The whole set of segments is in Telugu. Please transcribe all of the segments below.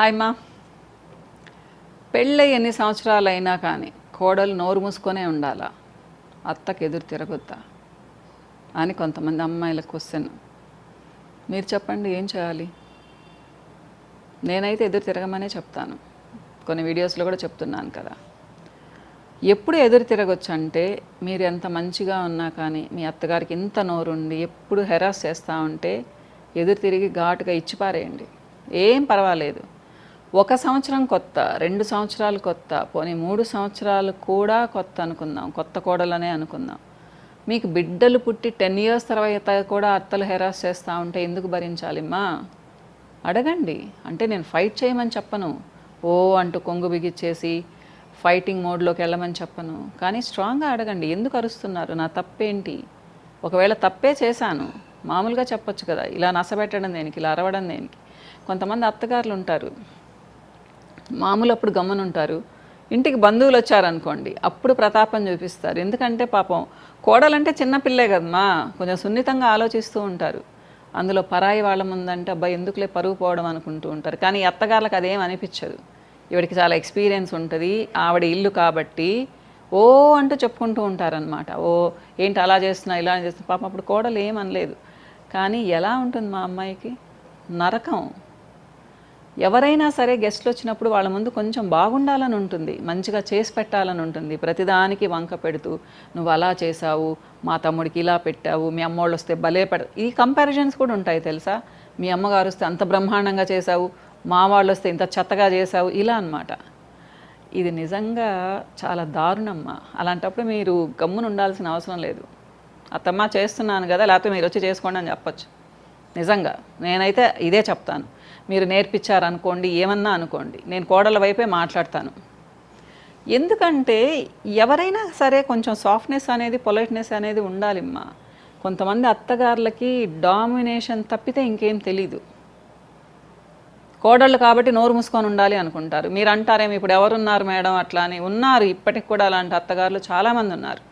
హాయ్ మా. పెళ్ళై ఎన్ని సంవత్సరాలు అయినా కానీ కోడలు నోరు మూసుకొనే ఉండాలా? అత్తకి ఎదురు తిరగొద్దా? అని కొంతమంది అమ్మాయిల క్వశ్చన్. మీరు చెప్పండి ఏం చేయాలి? నేనైతే ఎదురు తిరగమనే చెప్తాను. కొన్ని వీడియోస్లో కూడా చెప్తున్నాను కదా. ఎప్పుడు ఎదురు తిరగొచ్చు అంటే మీరు ఎంత మంచిగా ఉన్నా కానీ మీ అత్తగారికి ఇంత నోరుండి ఎప్పుడు హెరాస్ చేస్తూ ఉంటే ఎదురు తిరిగి ఘాటుగా ఇచ్చి పారేయండి ఏం పర్వాలేదు. ఒక సంవత్సరం కొత్త రెండు సంవత్సరాలు కొత్త పోనీ మూడు సంవత్సరాలు కూడా కొత్త అనుకుందాం కొత్త కోడలనే అనుకుందాం. మీకు బిడ్డలు పుట్టి టెన్ ఇయర్స్ తర్వాత కూడా అత్తలు హెరాస్ చేస్తూ ఉంటే ఎందుకు భరించాలిమ్మా? అడగండి. అంటే నేను ఫైట్ చేయమని చెప్పను. ఓ అంటూ కొంగు బిగిచ్చేసి ఫైటింగ్ మోడ్లోకి వెళ్ళమని చెప్పను. కానీ స్ట్రాంగ్గా అడగండి. ఎందుకు అరుస్తున్నారు? నా తప్పేంటి? ఒకవేళ తప్పే చేశాను. మామూలుగా చెప్పొచ్చు కదా. ఇలా నసబెట్టడం దేనికి? ఇలా అరవడం దేనికి? కొంతమంది అత్తగారులు ఉంటారు. మామూలు అప్పుడు గమ్మునుంటారు ఇంటికి బంధువులు వచ్చారనుకోండి అప్పుడు ప్రతాపం చూపిస్తారు. ఎందుకంటే పాపం కోడలంటే చిన్నపిల్లే కదమ్మా కొంచెం సున్నితంగా ఆలోచిస్తూ ఉంటారు. అందులో పరాయి వాళ్ళ ముందంటే అబ్బాయి ఎందుకులే పరుగు పోవడం అనుకుంటూ ఉంటారు. కానీ అత్తగారులకు అదేం అనిపించదు. ఈవిడికి చాలా ఎక్స్పీరియన్స్ ఉంటుంది ఆవిడ ఇల్లు కాబట్టి ఓ అంటూ చెప్పుకుంటూ ఉంటారనమాట ఓ ఏంటి అలా చేస్తున్నా ఇలా చేస్తున్నా పాపం అప్పుడు కోడలు ఏమనలేదు. కానీ ఎలా ఉంటుంది మా అమ్మాయికి? నరకం. ఎవరైనా సరే గెస్ట్లు వచ్చినప్పుడు వాళ్ళ ముందు కొంచెం బాగుండాలని ఉంటుంది. మంచిగా చేసి పెట్టాలని ఉంటుంది. ప్రతిదానికి వంక పెడుతూ నువ్వు అలా చేసావు మా తమ్ముడికి ఇలా పెట్టావు మీ అమ్మోళ్ళు వస్తే భలే పెడ ఈ కంపారిజన్స్ కూడా ఉంటాయి తెలుసా? మీ అమ్మగారు వస్తే అంత బ్రహ్మాండంగా చేసావు మా వాళ్ళు వస్తే ఇంత చెత్తగా చేసావు ఇలా అన్నమాట. ఇది నిజంగా చాలా దారుణమ్మ. అలాంటప్పుడు మీరు గమ్మున ఉండాల్సిన అవసరం లేదు. అత్తమ్మ చేస్తున్నాను కదా లేకపోతే మీరు వచ్చి చేసుకోండి అని చెప్పొచ్చు. నిజంగా నేనైతే ఇదే చెప్తాను. మీరు నేర్పించారనుకోండి ఏమన్నా అనుకోండి నేను కోడల వైపే మాట్లాడతాను. ఎందుకంటే ఎవరైనా సరే కొంచెం సాఫ్ట్నెస్ అనేది పొలైట్నెస్ అనేది ఉండాలిమ్మా. కొంతమంది అత్తగారులకి డామినేషన్ తప్పితే ఇంకేం తెలీదు. కోడళ్ళు కాబట్టి నోరు మూసుకొని ఉండాలి అనుకుంటారు. మీరు అంటారేమి ఇప్పుడు ఎవరున్నారు మేడం అట్లా అని? ఉన్నారు ఇప్పటికి కూడా అలాంటి అత్తగారులు చాలామంది ఉన్నారు.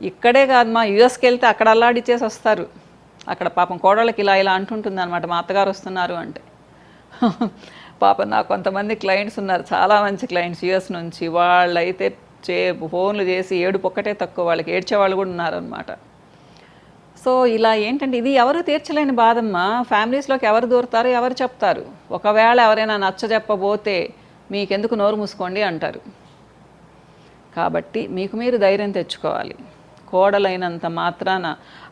ఇక్కడే కాదు మా యుఎస్కి వెళ్తే అక్కడ అల్లాడిచ్చేసి వస్తారు. అక్కడ పాపం కోడళ్ళకి ఇలా ఇలా అంటుంటుంది అనమాట మా అత్తగారు వస్తున్నారు అంటే. పాపం నాకు కొంతమంది క్లయింట్స్ ఉన్నారు చాలా మంచి క్లయింట్స్ యుఎస్ నుంచి. వాళ్ళైతే చే ఫోన్లు చేసి ఏడుపు ఒక్కటే తక్కువ వాళ్ళకి ఏడ్చే వాళ్ళు కూడా ఉన్నారనమాట సో ఇలా ఏంటంటే ఇది ఎవరు తీర్చలేని బాధమ్మా. ఫ్యామిలీస్లోకి ఎవరు దూరుతారు ఎవరు చెప్తారు. ఒకవేళ ఎవరైనా నచ్చ చెప్పబోతే మీకెందుకు నోరు మూసుకోండి అంటారు. కాబట్టి మీకు మీరు ధైర్యం తెచ్చుకోవాలి. కోడలైనంత మాత్రాన.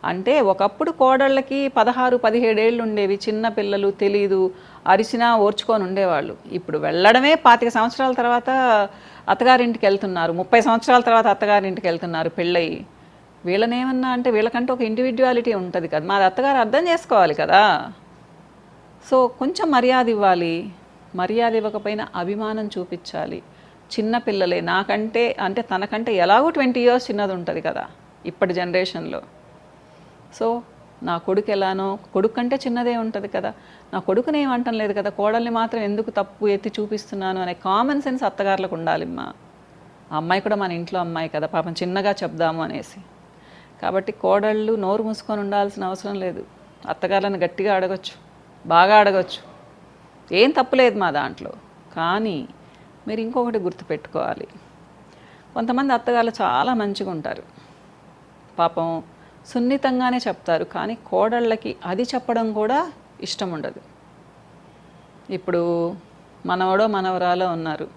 అంటే ఒకప్పుడు కోడళ్ళకి పదహారు పదిహేడేళ్ళు ఉండేవి. చిన్న పిల్లలు తెలీదు అరిసినా ఓర్చుకొని ఉండేవాళ్ళు. ఇప్పుడు వెళ్ళడమే పాతిక సంవత్సరాల తర్వాత అత్తగారింటికి వెళ్తున్నారు ముప్పై సంవత్సరాల తర్వాత అత్తగారింటికి వెళ్తున్నారు పెళ్ళయి. వీళ్ళనేమన్నా అంటే వీళ్ళకంటే ఒక ఇండివిజువాలిటీ ఉంటుంది కదా. మాది అత్తగారు అర్థం చేసుకోవాలి కదా. సో కొంచెం మర్యాద ఇవ్వాలి. మర్యాద ఇవ్వకపోయినా అభిమానం చూపించాలి. చిన్న పిల్లలే. నాకంటే అంటే తనకంటే ఎలాగో ట్వంటీ ఇయర్స్ చిన్నది ఉంటుంది కదా. ఇప్పటి జనరేషన్లో. సో నా కొడుకు ఎలానో కొడుకు కంటే చిన్నదే ఉంటుంది కదా. నా కొడుకుని ఏమంటం లేదు కదా. కోడల్ని మాత్రం ఎందుకు తప్పు ఎత్తి చూపిస్తున్నాను అనే కామన్ సెన్స్ అత్తగారులకు ఉండాలిమ్మా ఆ అమ్మాయి కూడా మన ఇంట్లో అమ్మాయి కదా. పాపం చిన్నగా చెప్దాము అనేసి. కాబట్టి కోడళ్ళు నోరు మూసుకొని ఉండాల్సిన అవసరం లేదు. అత్తగారులను గట్టిగా అడగచ్చు. బాగా అడగచ్చు. ఏం తప్పులేదు మా దాంట్లో. కానీ మీరు ఇంకొకటి గుర్తుపెట్టుకోవాలి. కొంతమంది అత్తగారులు చాలా మంచిగా ఉంటారు పాపం సున్నితంగానే చెప్తారు కానీ కోడళ్ళకి అది చెప్పడం కూడా ఇష్టం ఉండదు. ఇప్పుడు మనవడో మనవరాలో ఉన్నారు.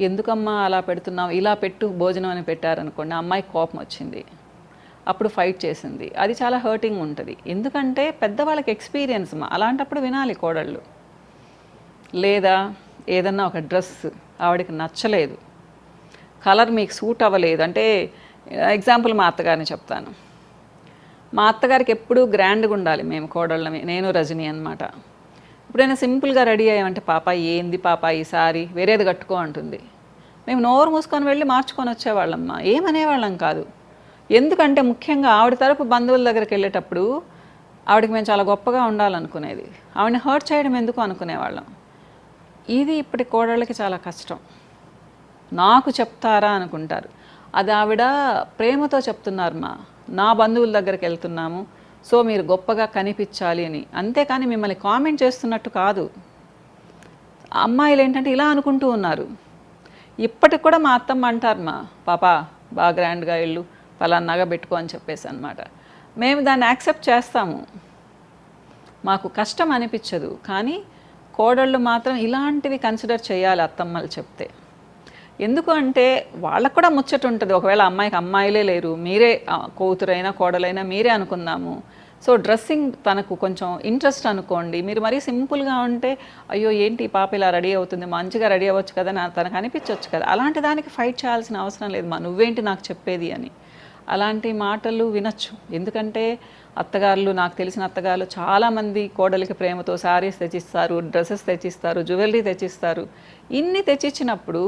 ఎందుకమ్మా అలా పెడుతున్నావు? ఇలా పెట్టు భోజనం అని పెట్టారనుకోండి అమ్మాయి అమ్మాయికి కోపం వచ్చింది. అప్పుడు ఫైట్ చేసింది. అది చాలా హర్టింగ్ ఉంటుంది. ఎందుకంటే పెద్దవాళ్ళకి ఎక్స్పీరియన్స్ మా. అలాంటప్పుడు వినాలి కోడళ్ళు. లేదా ఏదన్నా ఒక డ్రెస్ ఆవిడకి నచ్చలేదు. కలర్ మీకు సూట్ అవ్వలేదు. అంటే ఎగ్జాంపుల్ మా అత్తగారిని చెప్తాను. మా అత్తగారికి ఎప్పుడూ గ్రాండ్గా ఉండాలి మేము కోడళ్ళమి. నేను రజని అనమాట ఎప్పుడైనా సింపుల్గా రెడీ అయ్యామంటే పాప ఏంది పాప ఈసారి వేరేది కట్టుకో అంటుంది. మేము నోరు మూసుకొని వెళ్ళి మార్చుకొని వచ్చేవాళ్ళమ్మ. ఏమనేవాళ్ళం కాదు. ఎందుకంటే ముఖ్యంగా ఆవిడ తరపు బంధువుల దగ్గరికి వెళ్ళేటప్పుడు ఆవిడకి మేము చాలా గొప్పగా ఉండాలనుకునేది. ఆవిడని హర్ట్ చేయడం ఎందుకు అనుకునేవాళ్ళం? ఇది ఇప్పటి కోడళ్ళకి చాలా కష్టం. నాకు చెప్తారా అనుకుంటారు. అది ఆవిడ ప్రేమతో చెప్తున్నారు మా నా బంధువుల దగ్గరికి వెళ్తున్నాము సో మీరు గొప్పగా కనిపించాలి అని. అంతేకాని మిమ్మల్ని కామెంట్ చేస్తున్నట్టు కాదు. అమ్మాయిలు ఏంటంటే ఇలా అనుకుంటూ ఉన్నారు. ఇప్పటికి కూడా మా అత్తమ్మ అంటారు మా పాప బాగా గ్రాండ్గా ఇల్లు పలానాగా పెట్టుకో అని చెప్పేసి అనమాట మేము దాన్ని యాక్సెప్ట్ చేస్తాము. మాకు కష్టం అనిపించదు కానీ కోడళ్ళు మాత్రం ఇలాంటివి కన్సిడర్ చేయాలి అత్తమ్మలు చెప్తే. ఎందుకు అంటే వాళ్ళకు కూడా ముచ్చట ఉంటుంది. ఒకవేళ అమ్మాయికి అమ్మాయిలే లేరు మీరే కూతురైనా కోడలైనా మీరే అనుకుందాము. సో డ్రెస్సింగ్ తనకు కొంచెం ఇంట్రెస్ట్ అనుకోండి. మీరు మరీ సింపుల్గా ఉంటే అయ్యో ఏంటి పాప ఇలా రెడీ అవుతుంది మంచిగా రెడీ అవ్వచ్చు కదా నా తనకు అనిపించవచ్చు కదా. అలాంటి దానికి ఫైట్ చేయాల్సిన అవసరం లేదు. మా నువ్వేంటి నాకు చెప్పేది అని. అలాంటి మాటలు వినొచ్చు. ఎందుకంటే అత్తగారులు నాకు తెలిసిన అత్తగారులు చాలామంది కోడలికి ప్రేమతో శారీస్ తెచ్చిస్తారు డ్రెస్సెస్ తెచ్చిస్తారు జ్యువెలరీ తెచ్చిస్తారు. ఇన్ని తెచ్చిచ్చినప్పుడు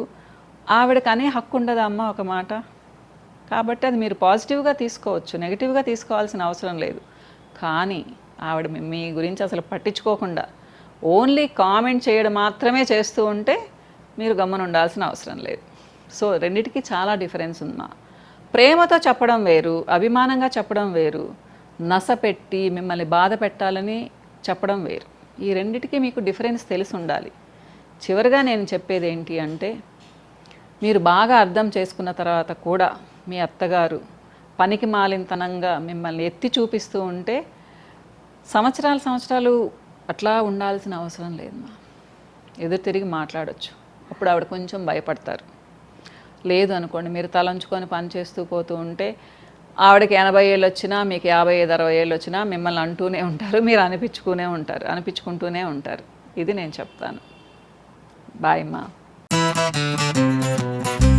ఆవిడకి అనే హక్కు ఉండదా అమ్మ ఒక మాట? కాబట్టి అది మీరు పాజిటివ్గా తీసుకోవచ్చు నెగిటివ్గా తీసుకోవాల్సిన అవసరం లేదు. కానీ ఆవిడ మీ- గురించి అసలు పట్టించుకోకుండా ఓన్లీ కామెంట్ చేయడం మాత్రమే చేస్తూ ఉంటే మీరు గమ్మన ఉండాల్సిన అవసరం లేదు. సో రెండిటికి చాలా డిఫరెన్స్ ఉందా ప్రేమతో చెప్పడం వేరు అభిమానంగా చెప్పడం వేరు నసపెట్టి మిమ్మల్ని బాధ పెట్టాలని చెప్పడం వేరు. ఈ రెండిటికి మీకు డిఫరెన్స్ తెలిసి ఉండాలి. చివరిగా నేను చెప్పేది ఏంటి అంటే మీరు బాగా అర్థం చేసుకున్న తర్వాత కూడా మీ అత్తగారు పనికి మాలినతనంగా మిమ్మల్ని ఎత్తి చూపిస్తూ ఉంటే సంవత్సరాలు సంవత్సరాలు అట్లా ఉండాల్సిన అవసరం లేదమ్మా ఎదురు తిరిగి మాట్లాడొచ్చు. అప్పుడు ఆవిడ కొంచెం భయపడతారు. లేదు అనుకోండి మీరు తలంచుకొని పని చేస్తూ పోతూ ఉంటే ఆవిడకి ఎనభై ఏళ్ళు వచ్చినా మీకు యాభై ఐదు అరవై ఏళ్ళు వచ్చినా మిమ్మల్ని అంటూనే ఉంటారు మీరు అనిపించుకునే ఉంటారు అనిపించుకుంటూనే ఉంటారు. ఇది నేను చెప్తాను. బాయ్ మా. Thank you.